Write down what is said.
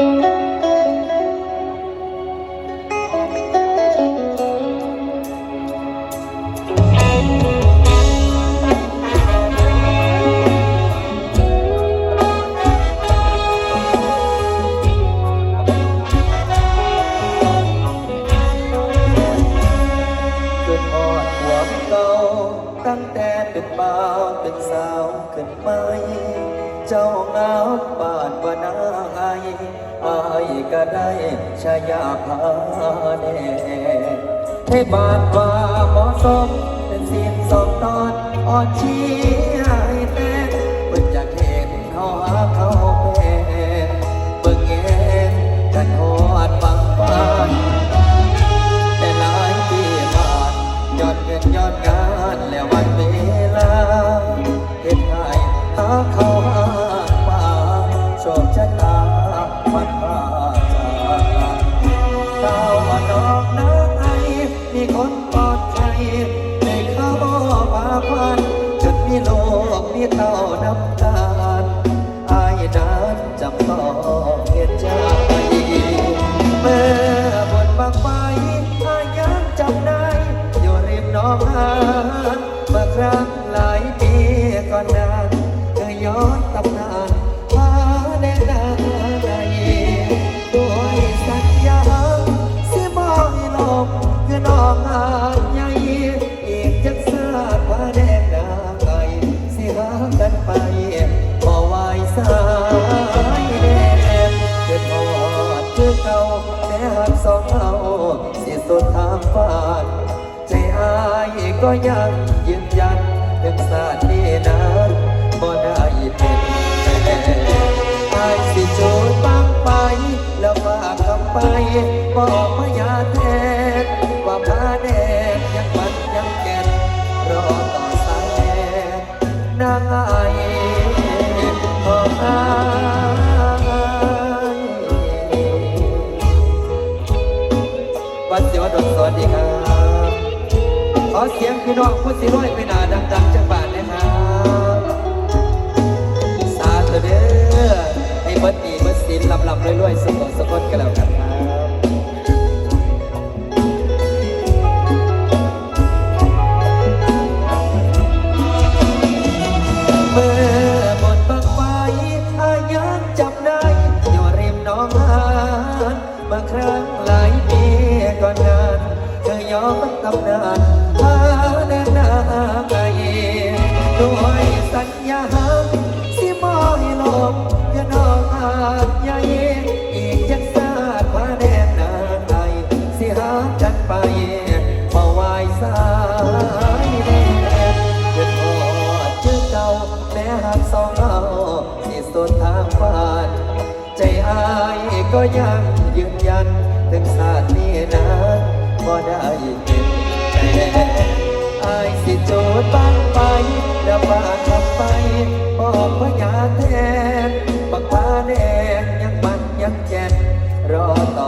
ตั้งแต่เป็นบ่าวเป็นสาวขึ้นไป เจ้าเงาป่านว่านาไออาย ก็ได้ชายาพาแน่ให้บาดว่าเหมาะสมเป็นสิ่งสองตอนอ่อนชี้ให้แต่เพิ่อยากเห็นเขาหาเขาแพ้เบิ่งเห็นกันหอดบางบ้าแต่หลายปีผ่านยอดเงินยอดงานและวันเวลาเห็นหายหาเขาานจนมีโลกมีเต้าน้ำตาลอายนั้นจำต้องเห็นใจเมื่อบนบางไฟอายังจำได้ อยู่ริมน้องหานเมื่อครั้งหลายปีก่อนนั้นเคยย้อนตำนาน สองเราสิสุดทางฝันใจอายก็ยังยืนยันถึงสาตินี้นั้นบ่ได้เป็นแฟนอายสิจูดบังไป แล้วฝากคำไปบอกพยาแทนว่าพาแดงยังมันยังแก่นรอต่อสายแดนนางไอของอาย วัดเสียวดนสวัสดีครับ ขอเสียงพี่น้องผู้สิร้อยไปหนาดังๆจังบาทนะครับ สาธุเด้อให้เบิดดีเบิดสินลำลำรวยๆ ย้อนตำนานพาแดนนาไกลด้วยสัญญาสิมอยลมจะน้องหานใหญ่อีกจักสาดพาแดนนาไกลสิหากันไปมาไหวสายแดนเกิดพอดชื่อเก่าแม้หักสองเราที่สุดทางฝันใจอายก็ยังยืนยันถึงศาสตร์นี้นั้น บ่ได้เป็นแต่อายสิโจดบ้างไปแล้วฝาขับไปบอกพญาแทนบักพาแดงยังมันยังแจ่นรอต